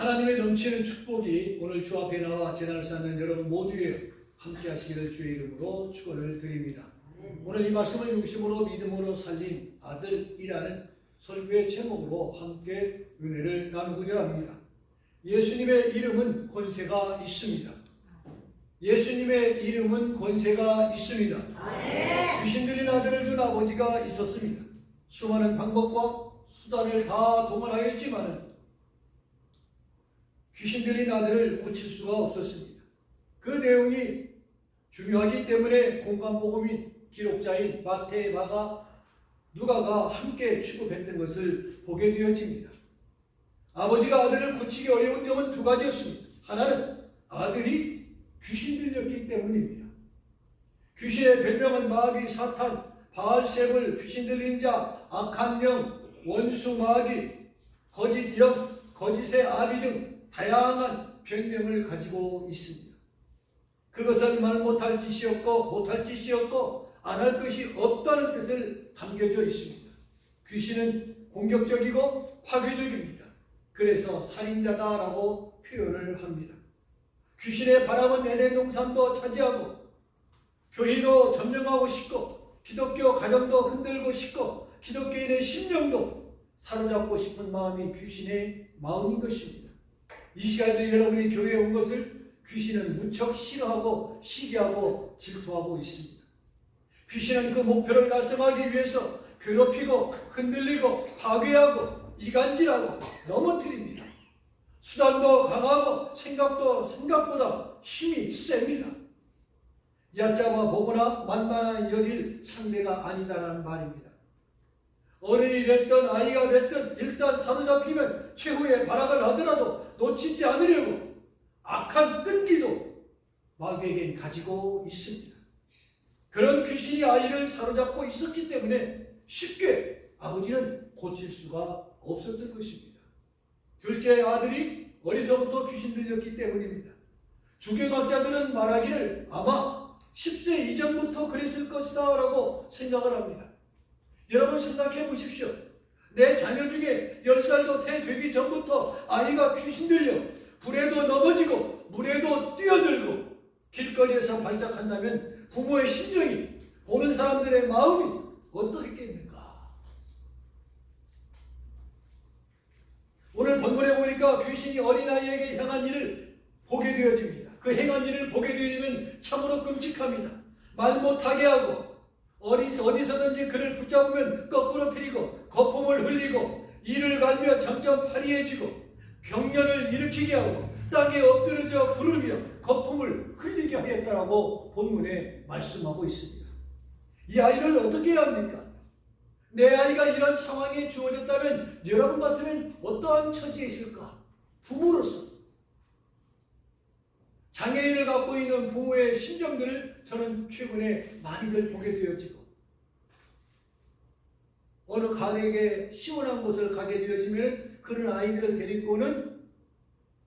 하나님의 넘치는 축복이 오늘 주 앞에 나와 재난을 쌓는 여러분 모두에 함께 하시기를 주의 이름으로 축원을 드립니다. 오늘 이 말씀을 중심으로 믿음으로 살린 아들이라는 설교의 제목으로 함께 은혜를 나누고자 합니다. 예수님의 이름은 권세가 있습니다. 예수님의 이름은 권세가 있습니다. 귀신 들린 아들을 준 아버지가 있었습니다. 수많은 방법과 수단을 다 동원하였지만은 귀신 들린 아들을 고칠 수가 없었습니다. 그 내용이 중요하기 때문에 공간복음인 기록자인 마태, 마가, 누가가 함께 취급했던 것을 보게 되어집니다. 아버지가 아들을 고치기 어려운 점은 두 가지였습니다. 하나는 아들이 귀신 들렸기 때문입니다. 귀신의 별명은 마귀, 사탄, 바알셈을 귀신 들린 자, 악한 영, 원수 마귀, 거짓 영, 거짓의 아비 등 다양한 별명을 가지고 있습니다. 그것은 말 못할 짓이었고 못할 짓이었고 안 할 것이 없다는 뜻을 담겨져 있습니다. 귀신은 공격적이고 파괴적입니다. 그래서 살인자다라고 표현을 합니다. 귀신의 바람은 내내 농산도 차지하고 교회도 점령하고 싶고 기독교 가정도 흔들고 싶고 기독교인의 심령도 사로잡고 싶은 마음이 귀신의 마음인 것입니다. 이 시간에도 여러분이 교회에 온 것을 귀신은 무척 싫어하고 시기하고 질투하고 있습니다. 귀신은 그 목표를 달성하기 위해서 괴롭히고 흔들리고 파괴하고 이간질하고 넘어뜨립니다. 수단도 강하고 생각도 생각보다 힘이 셉니다. 얕잡아 보거나 만만한 여길 상대가 아니다라는 말입니다. 어른이 됐든 아이가 됐든 일단 사로잡히면 최후의 발악을 하더라도 놓치지 않으려고 악한 끈기도 마귀에겐 가지고 있습니다. 그런 귀신이 아이를 사로잡고 있었기 때문에 쉽게 아버지는 고칠 수가 없었던 것입니다. 둘째 아들이 어리서부터 귀신 들렸기 때문입니다. 주경학자들은 말하기를 아마 10세 이전부터 그랬을 것이다 라고 생각을 합니다. 여러분 생각해 보십시오. 내 자녀 중에 10살도 태 되기 전부터 아이가 귀신 들려 불에도 넘어지고 물에도 뛰어들고 길거리에서 발작한다면 부모의 심정이 보는 사람들의 마음이 어떻겠는가? 오늘 본문에 보니까 귀신이 어린아이에게 향한 일을 보게 되어집니다. 그 행한 일을 보게 되면 참으로 끔찍합니다. 말 못하게 하고 어디서, 어디서든지 그를 붙잡으면 거꾸로 트리고 거품을 흘리고 이를 갈며 점점 파리해지고 경련을 일으키게 하고 땅에 엎드려져 구르며 거품을 흘리게 하겠다라고 본문에 말씀하고 있습니다. 이 아이를 어떻게 해야 합니까? 내 아이가 이런 상황에 주어졌다면 여러분 같으면 어떠한 처지에 있을까? 부모로서 장애인을 갖고 있는 부모의 심정들을 저는 최근에 많이들 보게 되어지고 어느 가게에 시원한 곳을 가게 되어지면 그런 아이들을 데리고는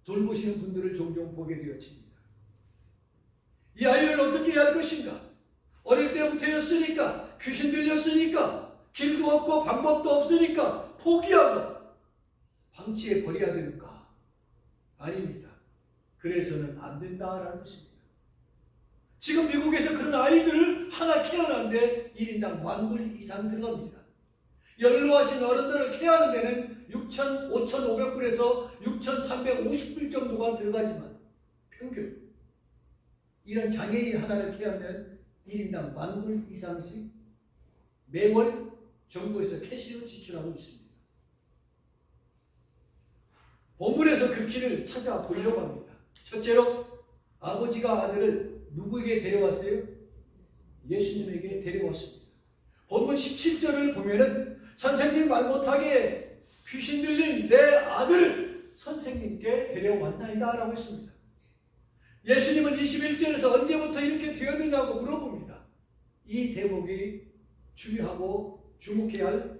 돌보시는 분들을 종종 보게 되어집니다. 이 아이를 어떻게 할 것인가? 어릴 때부터였으니까 귀신 들렸으니까 길도 없고 방법도 없으니까 포기하고 방치해 버려야 되는가? 아닙니다. 그래서는 안 된다라는 것입니다. 지금 미국에서 그런 아이들을 하나 케어하는데 1인당 만불 이상 들어갑니다. 연로하신 어른들을 케어하는 데는 6천, 5,500불에서 6,350불 정도가 들어가지만 평균 이런 장애인 하나를 케어하면 1인당 만불 이상씩 매월 정부에서 캐시로 지출하고 있습니다. 본문에서 그 길을 찾아보려고 합니다. 첫째로 아버지가 아들을 누구에게 데려왔어요? 예수님에게 데려왔습니다. 본문 17절을 보면은 선생님 말 못하게 귀신 들린 내 아들 선생님께 데려왔나이다 라고 했습니다. 예수님은 21절에서 언제부터 이렇게 되었느냐고 물어봅니다. 이 대목이 중요하고 주목해야 할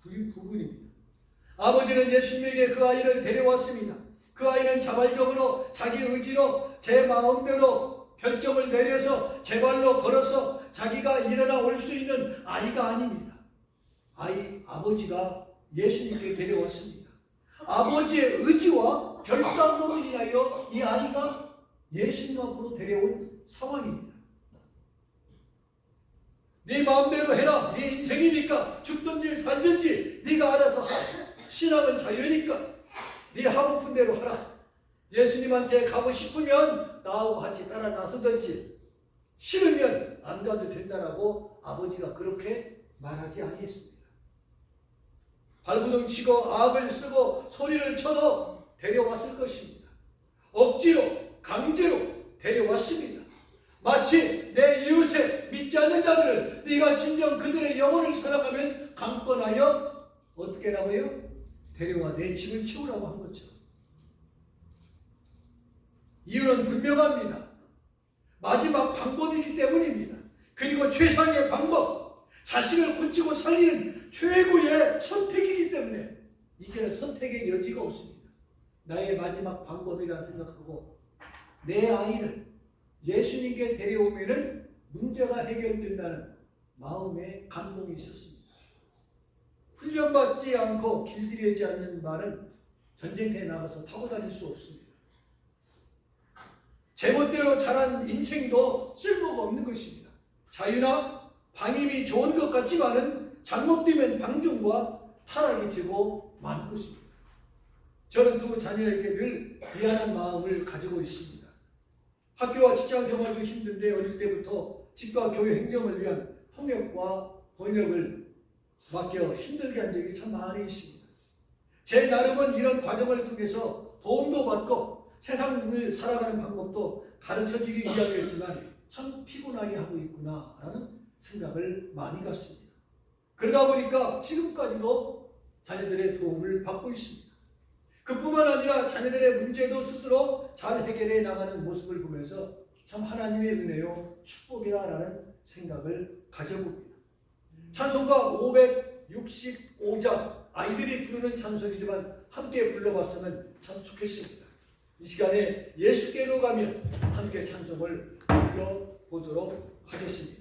부분입니다. 아버지는 예수님에게 그 아이를 데려왔습니다. 그 아이는 자발적으로 자기 의지로 제 마음대로 결정을 내려서 제 발로 걸어서 자기가 일어나 올 수 있는 아이가 아닙니다. 아이 아버지가 예수님께 데려왔습니다. 아버지의 의지와 결단으로 인하여 이 아이가 예수님 앞으로 데려온 상황입니다. 네 마음대로 해라. 네 인생이니까 죽든지 살든지 네가 알아서 하라. 신앙은 자유니까 네 하고픈 대로 하라. 예수님한테 가고 싶으면 나하고 같이 따라 나서든지 싫으면 안 가도 된다라고 아버지가 그렇게 말하지 않겠습니다. 발구둥 치고 악을 쓰고 소리를 쳐도 데려왔을 것입니다. 억지로 강제로 데려왔습니다. 마치 내 이웃에 믿지 않는 자들을 네가 진정 그들의 영혼을 사랑하면 강권하여 어떻게 하고요? 데려와 내 집을 채우라고 한 것처럼 이유는 분명합니다. 마지막 방법이기 때문입니다. 그리고 최상의 방법, 자신을 고치고 살리는 최고의 선택이기 때문에 이제는 선택의 여지가 없습니다. 나의 마지막 방법이라 생각하고 내 아이를 예수님께 데려오면은 문제가 해결된다는 마음의 감동이 있었습니다. 훈련받지 않고 길들이지 않는 말은 전쟁터에 나가서 타고 다닐 수 없습니다. 제멋대로 자란 인생도 쓸모가 없는 것입니다. 자유나 방임이 좋은 것 같지만은 잘못되면 방중과 타락이 되고 만 것입니다. 저는 두 자녀에게 늘 미안한 마음을 가지고 있습니다. 학교와 직장 생활도 힘든데 어릴 때부터 집과 교회 행정을 위한 통역과 번역을 맡겨 힘들게 한 적이 참 많이 있습니다. 제 나름은 이런 과정을 통해서 도움도 받고 세상을 살아가는 방법도 가르쳐주기 위함이었지만 참 피곤하게 하고 있구나라는 생각을 많이 갖습니다. 그러다 보니까 지금까지도 자녀들의 도움을 받고 있습니다. 그뿐만 아니라 자녀들의 문제도 스스로 잘 해결해 나가는 모습을 보면서 참 하나님의 은혜요 축복이라는 생각을 가져봅니다. 찬송가 565장 아이들이 부르는 찬송이지만 함께 불러봤으면 참 좋겠습니다. 이 시간에 예수께로 가면 함께 찬송을 불러보도록 하겠습니다.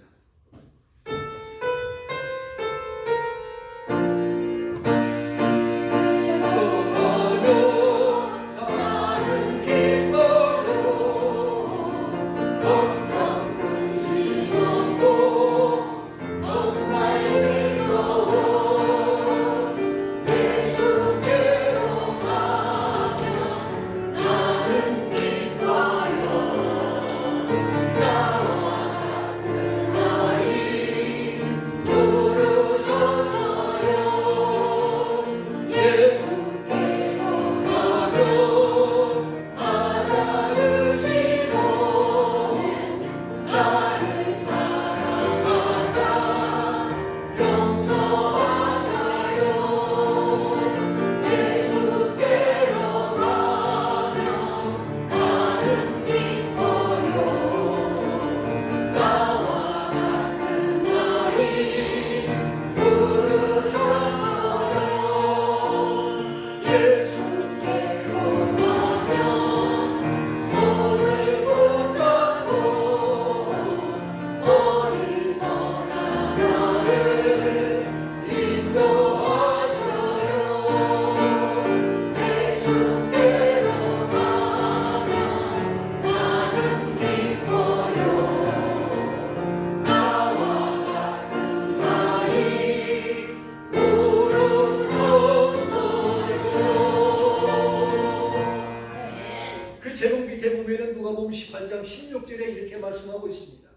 16절에 이렇게 말씀하고 있습니다.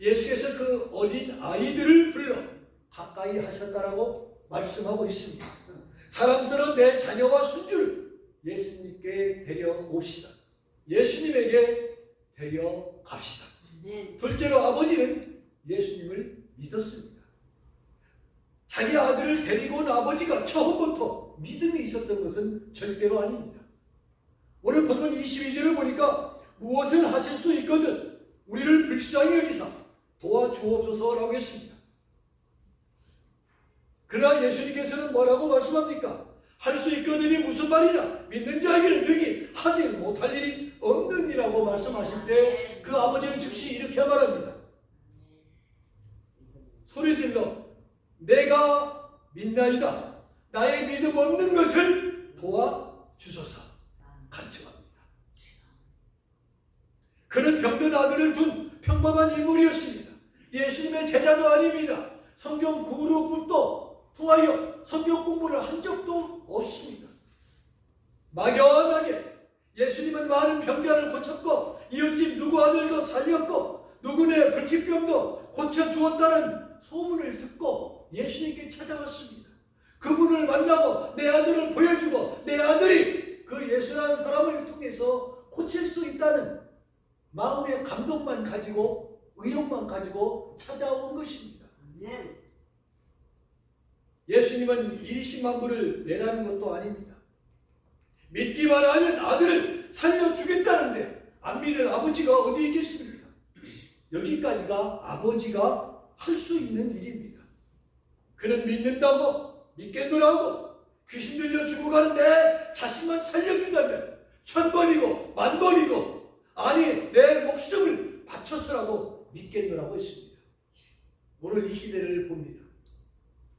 예수께서 그 어린 아이들을 불러 가까이 하셨다라고 말씀하고 있습니다. 사랑스러운 내 자녀와 손주를 예수님께 데려옵시다. 예수님에게 데려갑시다. 둘째로 아버지는 예수님을 믿었습니다. 자기 아들을 데리고 온 아버지가 처음부터 믿음이 있었던 것은 절대로 아닙니다. 오늘 본문 22절을 보니까 무엇을 하실 수 있거든 우리를 불쌍히 여기사 도와주옵소서라고 했습니다. 그러나 예수님께서는 뭐라고 말씀합니까? 할 수 있거든이 무슨 말이냐? 믿는 자에게는 능히 하지 못할 일이 없느니라고 말씀하실 때 그 아버지는 즉시 이렇게 말합니다. 소리 질러 내가 믿나이다. 나의 믿음 없는 것을 도와주소서 간청합니다. 그는 병든 아들을 둔 평범한 인물이었습니다. 예수님의 제자도 아닙니다. 성경 그룹도 통하여 성경 공부를 한 적도 없습니다. 막연하게 예수님은 많은 병자를 고쳤고 이웃집 누구 아들도 살렸고 누구네 불치병도 고쳐주었다는 소문을 듣고 예수님께 찾아갔습니다. 그분을 만나고 내 아들을 보여주고 내 아들이 그 예수라는 사람을 통해서 고칠 수 있다는 마음의 감동만 가지고 의욕만 가지고 찾아온 것입니다. 예수님은 일이십만부를 내라는 것도 아닙니다. 믿기만 하면 아들을 살려주겠다는데 안 믿는 아버지가 어디 있겠습니까? 여기까지가 아버지가 할 수 있는 일입니다. 그는 믿는다고 믿겠노라고 귀신 들려 죽어가는데 자신만 살려준다면 천 번이고 만 번이고 아니 내 목숨을 바쳐서라도 믿겠노라고 했습니다. 오늘 이 시대를 봅니다.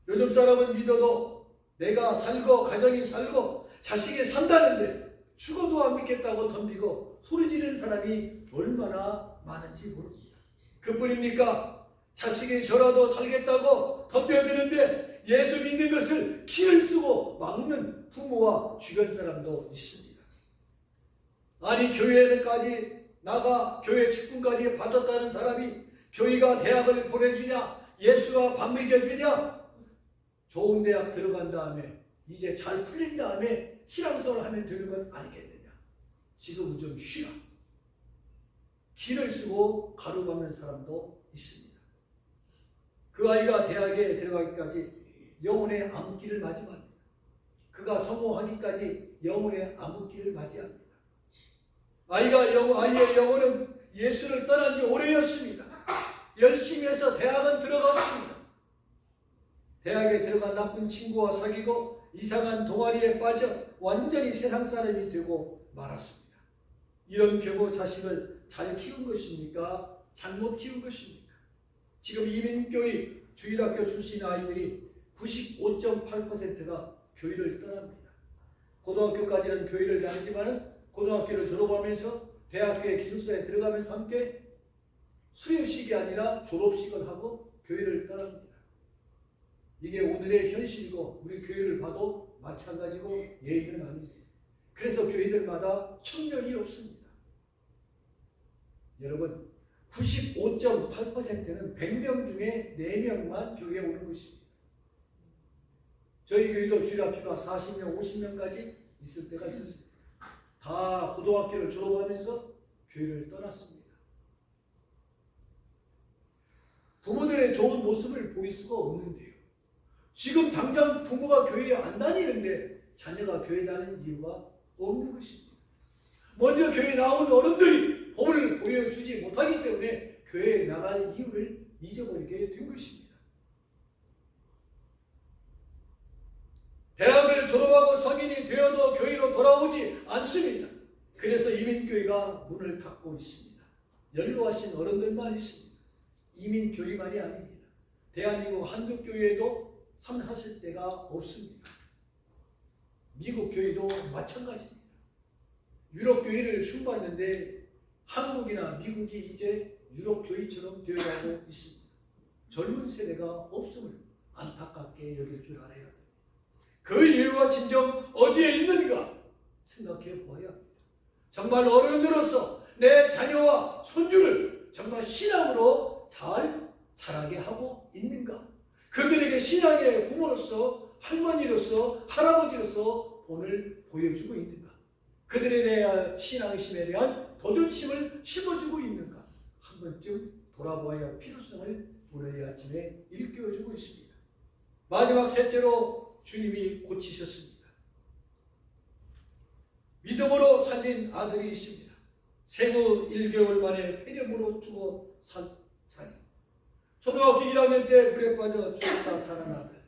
요즘 사람은 믿어도 내가 살고 가정이 살고 자식이 산다는데 죽어도 안 믿겠다고 덤비고 소리 지르는 사람이 얼마나 많은지 모릅니다. 그뿐입니까? 자식이 저라도 살겠다고 덤벼드는데 예수 믿는 것을 키를 쓰고 막는 부모와 주변 사람도 있습니다. 아니 교회까지 나가 교회 직분까지 받았다는 사람이 교회가 대학을 보내주냐 예수가 밥 먹여주냐 좋은 대학 들어간 다음에 이제 잘 풀린 다음에 신앙생활 하면 되는 건 아니겠느냐. 지금은 좀 쉬라. 길을 쓰고 가로막는 사람도 있습니다. 그 아이가 대학에 들어가기까지 영혼의 암흑기를 맞이합니다. 그가 성공하기까지 영혼의 암흑기를 맞이합니다. 아이가 영, 아이의 영혼은 예수를 떠난 지 오래였습니다. 열심히 해서 대학은 들어갔습니다. 대학에 들어간 나쁜 친구와 사귀고 이상한 동아리에 빠져 완전히 세상 사람이 되고 말았습니다. 이런 경우 자식을 잘 키운 것입니까? 잘못 키운 것입니까? 지금 이민교회 주일학교 출신 아이들이 95.8%가 교회를 떠납니다. 고등학교까지는 교회를 다니지만 고등학교를 졸업하면서 대학교의 기숙사에 들어가면서 함께 수료식이 아니라 졸업식을 하고 교회를 떠납니다. 이게 오늘의 현실이고 우리 교회를 봐도 마찬가지고 예의는 아니지. 그래서 교회들마다 청년이 없습니다. 여러분 95.8%는 100명 중에 4명만 교회에 오는 것입니다. 저희 교회도 주일 학교가 40명, 50명까지 있을 때가 있었습니다. 다 고등학교를 졸업하면서 교회를 떠났습니다. 부모들의 좋은 모습을 보일 수가 없는데요. 지금 당장 부모가 교회에 안 다니는데 자녀가 교회 다니는 이유가 없는 것입니다. 먼저 교회 나온 어른들이 법을 보여주지 못하기 때문에 교회에 나갈 이유를 잊어버리게 된 것입니다. 대학을 졸업하고 성인이 되어도 교회로 돌아오지 않습니다. 그래서 이민교회가 문을 닫고 있습니다. 연로하신 어른들만 있습니다. 이민교회만이 아닙니다. 대한민국 한국교회도 참하실 때가 없습니다. 미국 교회도 마찬가지입니다. 유럽 교회를 흉봤는데 한국이나 미국이 이제 유럽 교회처럼 되어가고 있습니다. 젊은 세대가 없음을 안타깝게 여길 줄 알아야 합니다. 진정 어디에 있는가 생각해 보아야 합니다. 정말 어른으로서 내 자녀와 손주를 정말 신앙으로 잘 자라게 하고 있는가? 그들에게 신앙의 부모로서 할머니로서 할아버지로서 본을 보여주고 있는가? 그들에 대한 신앙심에 대한 도전심을 심어주고 있는가? 한 번쯤 돌아보아야 할 필요성을 오늘 이 아침에 일깨워주고 있습니다. 마지막 셋째로 주님이 고치셨습니다. 믿음으로 살린 아들이 있습니다. 생후 1개월 만에 폐렴으로 죽어 산 자리. 초등학교 1학년 때 불에 빠져 죽었다 살아난 아들.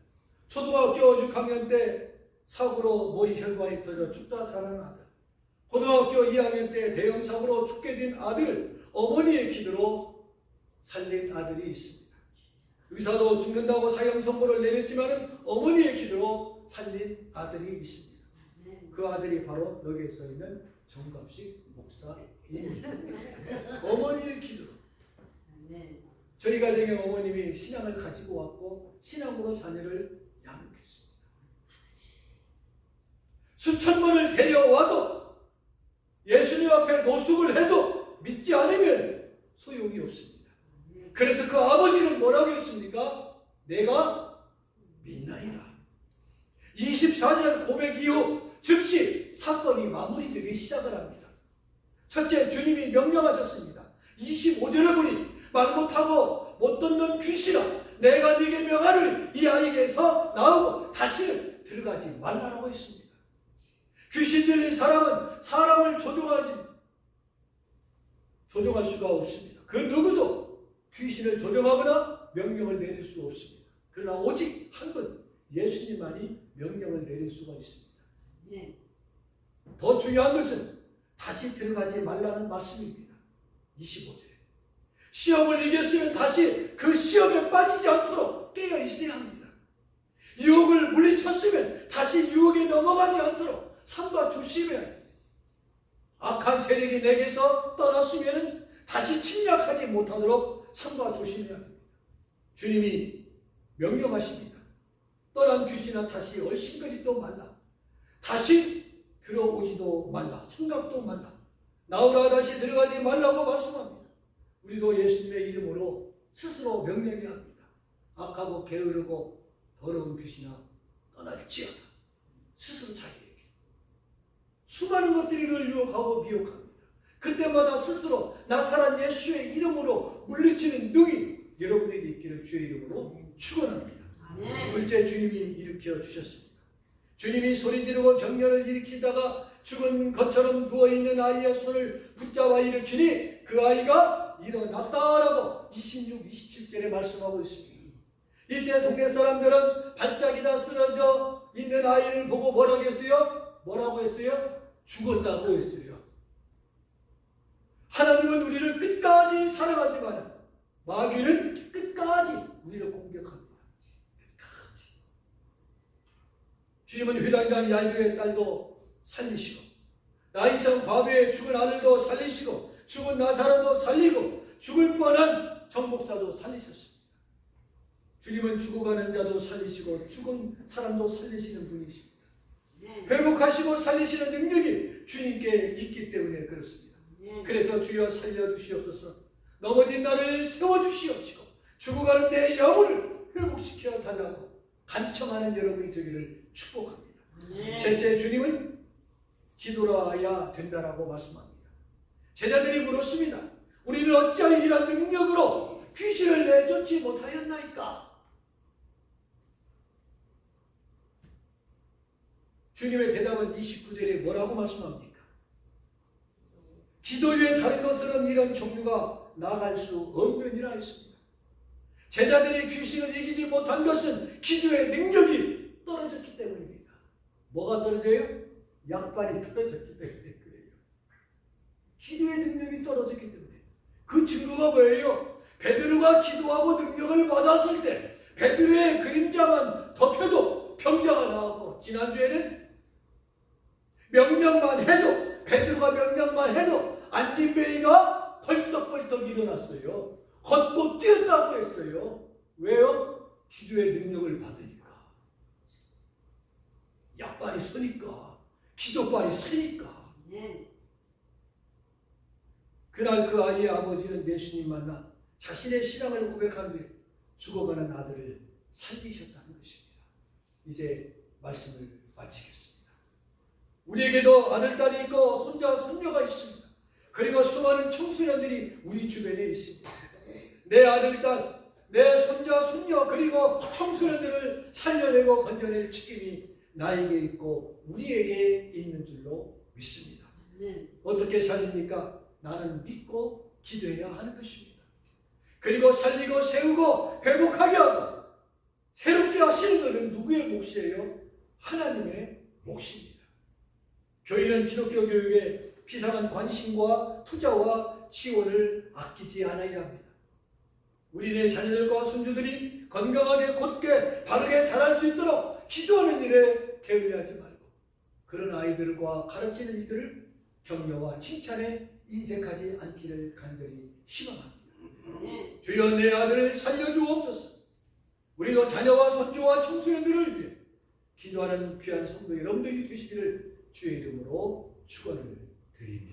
초등학교 6학년 때 사고로 머리 혈관이 터져 죽다 살아난 아들. 고등학교 2학년 때 대형 사고로 죽게 된 아들, 어머니의 기도로 살린 아들이 있습니다. 의사도 죽는다고 사형 선고를 내렸지만 어머니의 기도로 살린 아들이 있습니다. 그 아들이 바로 여기에 써 있는 정갑식 목사입니다. 어머니의 기도로. 저희 가정의 어머님이 신앙을 가지고 왔고 신앙으로 자녀를 양육했습니다. 수천 번을 데려와도 예수님 앞에 노숙을 해도 믿지 않으면 소용이 없습니다. 그래서 그 아버지는 뭐라고 했습니까? 내가 믿나이다. 24년 고백 이후 즉시 사건이 마무리되기 시작을 합니다. 첫째, 주님이 명령하셨습니다. 25절을 보니 말 못하고 못 듣는 귀신아 내가 네게 명하노니 이 아이에게서 나오고 다시는 들어가지 말라라고 했습니다. 귀신 들린 사람은 사람을 조종하지 조종할 수가 없습니다. 그 누구도 귀신을 조종하거나 명령을 내릴 수 없습니다. 그러나 오직 한 분 예수님만이 명령을 내릴 수가 있습니다. 네. 더 중요한 것은 다시 들어가지 말라는 말씀입니다. 25절에. 시험을 이겼으면 다시 그 시험에 빠지지 않도록 깨어 있어야 합니다. 유혹을 물리쳤으면 다시 유혹에 넘어가지 않도록 삼가 조심해야 합니다. 악한 세력이 내게서 떠났으면 다시 침략하지 못하도록 삼가 조심해야 합니다. 주님이 명령하십니다. 떠난 귀신아 다시 얼씬거리도 말라. 다시 들어오지도 말라. 생각도 말라. 나오라 다시 들어가지 말라고 말씀합니다. 우리도 예수님의 이름으로 스스로 명령해야 합니다. 악하고 게으르고 더러운 귀신아 떠날지어다. 스스로 자기에게. 수많은 것들이 를 유혹하고 미혹합니다. 그때마다 스스로 나사란 예수의 이름으로 물리치는 능이 여러분에게 있기를 주의 이름으로 축원합니다. 둘째 주님이 일으켜 주셨습니다. 주님이 소리 지르고 경련을 일으키다가 죽은 것처럼 누워 있는 아이의 손을 붙잡아 일으키니 그 아이가 일어났다라고 26, 27절에 말씀하고 있습니다. 이때 동네 사람들은 반짝이다 쓰러져 있는 아이를 보고 뭐라고 했어요? 뭐라고 했어요? 죽었다고 했어요. 하나님은 우리를 끝까지 사랑하지만 마귀는 끝까지 우리를 공격합니다. 끝까지. 주님은 회당장 야이의 딸도 살리시고 나이성 과부의 죽은 아들도 살리시고 죽은 나사로도 살리고 죽을 뻔한 정목사도 살리셨습니다. 주님은 죽어가는 자도 살리시고 죽은 사람도 살리시는 분이십니다. 네. 회복하시고 살리시는 능력이 주님께 있기 때문에 그렇습니다. 네. 그래서 주여 살려주시옵소서 넘어진 나를 세워주시옵시고 죽어가는 내 영혼을 회복시켜 달라고 간청하는 여러분이 되기를 축복합니다. 네. 셋째 주님은 기도라야 된다라고 말씀합니다. 제자들이 물었습니다. 우리는 어찌하여 이런 능력으로 귀신을 내쫓지 못하였나이까? 주님의 대답은 29절에 뭐라고 말씀합니까? 기도 외에 다른 것으로는 이런 종류가 나갈 수 없느니라 했습니다. 제자들이 귀신을 이기지 못한 것은 기도의 능력이 떨어졌기 때문입니다. 뭐가 떨어져요? 약발이 떨어졌기 때문에 그래요. 기도의 능력이 떨어졌기 때문에. 그 증거가 뭐예요? 베드로가 기도하고 능력을 받았을 때 베드로의 그림자만 덮여도 병자가 나왔고 지난주에는 명령만 해도 베드로가 명령만 해도 안진베이가 벌떡벌떡 일어났어요. 걷고 뛰었다고 했어요. 왜요? 기도의 능력을 받으니까. 약발이 서니까. 기도발이 서니까. 네. 그날 그 아이의 아버지는 예수님 만나 자신의 신앙을 고백한 뒤에 죽어가는 아들을 살리셨다는 것입니다. 이제 말씀을 마치겠습니다. 우리에게도 아들, 딸이 있고 손자, 손녀가 있습니다. 그리고 수많은 청소년들이 우리 주변에 있습니다. 내 아들, 딸, 내 손자, 손녀 그리고 청소년들을 살려내고 건져낼 책임이 나에게 있고 우리에게 있는 줄로 믿습니다. 네. 어떻게 살립니까? 나는 믿고 기도해야 하는 것입니다. 그리고 살리고 세우고 회복하게 하고 새롭게 하시는 것은 누구의 몫이에요? 하나님의 몫입니다. 교회는 기독교 교육에 비상한 관심과 투자와 지원을 아끼지 않아야 합니다. 우리네 자녀들과 손주들이 건강하게 곧게 바르게 자랄 수 있도록 기도하는 일에 게을리하지 말고 그런 아이들과 가르치는 이들을 격려와 칭찬에 인색하지 않기를 간절히 희망합니다. 주여 내 아들을 살려주옵소서. 우리도 자녀와 손주와 청소년들을 위해 기도하는 귀한 성도 여러분들이 되시기를 주의 이름으로 축원을 드립니다.